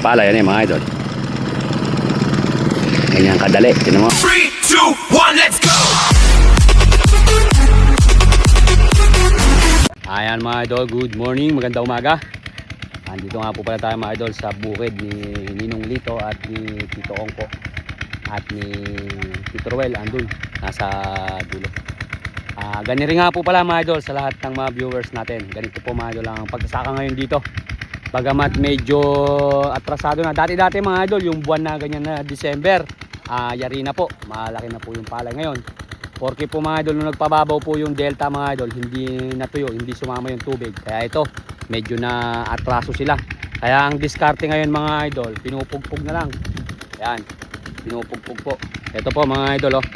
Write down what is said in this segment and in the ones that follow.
palay. Yan eh, mga idol. Ganyan kadali. Tinan mo. Three, two, one, let's go! Ayan mga idol, good morning, maganda umaga. Andito nga po pala tayo mga idol sa bukid ni Ninong Lito at ni Tito Ongko at ni Tito Ruel andun, nasa dulo. Ah, ganyan rin nga po pala mga idol sa lahat ng mga viewers natin. Ganito po mga idol ang pagsasaka ngayon dito. Bagamat medyo atrasado na. Dati-dati mga idol, yung buwan na ganyan na December, ah, yari na po. Malaki na po yung palay ngayon. Porque po mga idol, nung nagpababaw po yung delta mga idol, hindi natuyo, hindi sumama yung tubig. Kaya ito, medyo na atraso sila. Kaya ang diskarte ngayon mga idol, pinupugpog na lang. Ayan, pinupugpog po. Ito po mga idol, oh.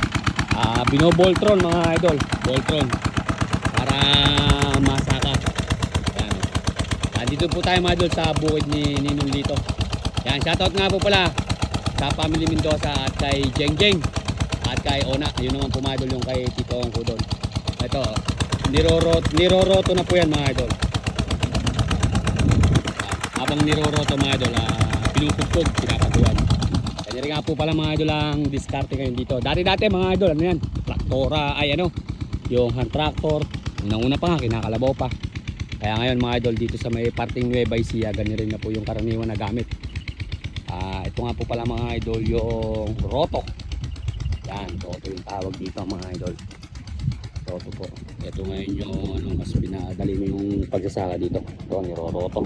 Ah, binoboltron mga idol, boltron. Para masaka. Ayan. oh. Ah, dito po tayo mga sa bukid ni Ninong Lito. Yan, shoutout nga po pala sa family Mendoza at kay Jeng Jeng at kay Ona. Yun naman po mga idol yung kay Tito Ongko doon. Ito, nirorot, niroroto na po yan mga idol. Habang niroroto mga idol, ah, pinupugpog, pinapatuan. Kanya rin nga po pala mga idol ang diskarte ngayon dito. Dati-dati mga idol, ano yan? Traktora, ay ano, yung hand tractor. Unang-una pa nga, kinakalabaw pa. Kaya ngayon mga idol, dito sa may parting Nueva Ecija, ganyan rin na po yung karaniwan na gamit. Ah, ito nga po pala mga idol, yung roto. Yan, roto yung tawag dito mga idol. Roto po. Ito ngayon yung ano, mas pinadali mo yung pagsasaka dito. Ito ang niroroto.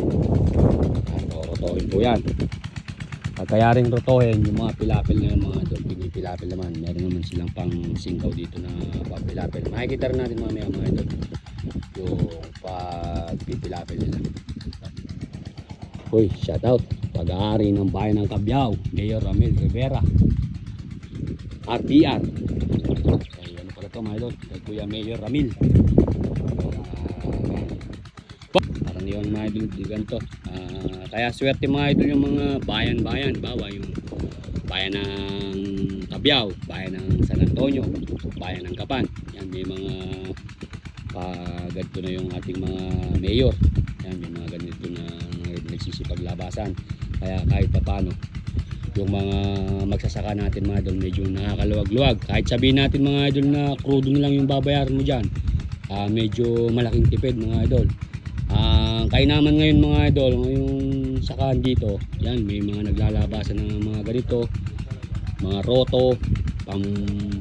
Yan, rorotohin po yan. At kaya rin rotohin yung mga pilapil na yung mga idol. Pinipilapil naman. Meron naman silang pang singkaw dito na papilapil. Makikita rin natin mamaya mga idol. Yung pagpipilapil nila. Uy, shout out. Pag-aari ng bayan ng Cabiao, Mayor Ramil Rivera. RTR. Ay, ano pala to mga idol? Kay Kuya Mayor Ramil. Ah, parang yun mga idol, di ganito. Ah, kaya swerte mga idol yung mga bayan-bayan. Bawa yung bayan ng Cabiao, bayan ng San Antonio, bayan ng Kapan. Yan, may mga paganto na yung ating mga mayor. Yan, may mga ganito na nagsisipaglabasan. Kaya kahit papano, yung mga magsasaka natin mga idol medyo nakakaluwag-luwag kahit sabihin natin mga idol na crudo na lang yung babayaran mo dyan ah, medyo malaking tipid mga idol Ah, kaya naman ngayon mga idol ngayong sakahan dito yan may mga naglalabasan ng mga ganito mga roto pam,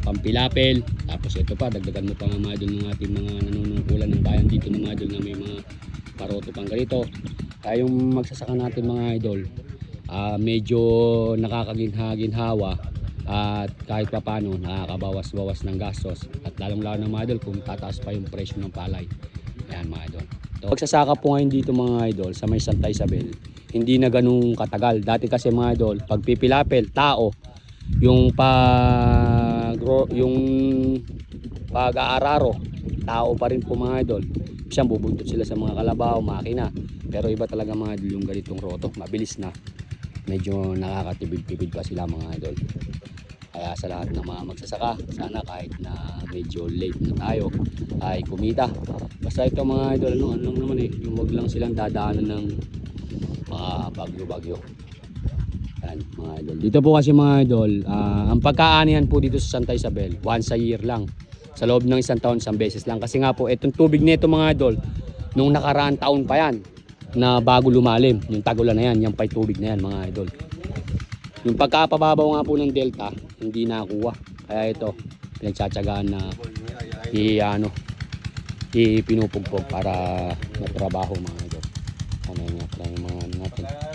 pampilapel. Tapos ito pa dagdagan mo pa nga mga idol ng ating mga nanunungkulan ng bayan dito ng mga idol na may mga paroto pang ganito. Kaya magsasaka natin mga idol. Ah, medyo nakakaginha-ginhawa at kahit papano nakakabawas-bawas ng gastos. At lalong-lalo na mga idol kung tataas pa yung presyo ng palay. Yan mga idol. So, pagsasaka po ngayon dito mga idol sa may Santa Isabel. Hindi na ganun katagal. Dati kasi mga idol pag pipilapel tao yung pag yung pag-aararo tao pa rin po mga idol. Siyang bubuntot sila sa mga kalabaw makina. Pero iba talaga mga idol yung ganitong roto. Mabilis na. Medyo nakakatibid-tibid pa sila mga idol. Kaya sa lahat ng mga magsasaka sana kahit na medyo late na tayo ay kumita. Basta ito mga idol ano, ano naman eh. Yung wag lang silang dadaanan ng mga bagyo-bagyo yan mga idol dito po kasi mga idol ah, ang pagkaanihan po dito sa Santa Isabel once a year lang sa loob ng isang taon isang beses lang kasi nga po itong tubig nito mga idol nung nakaraan taon pa yan na bago lumalim. Yung tagulan na yan, yung pay tubig na yan mga idol. Yung pagkapababaw nga po ng delta, hindi nakuha. Kaya ito, pinagtsatsagaan na i ano, ipinupugpog para matrabaho mga idol. Ano yung mga ano natin.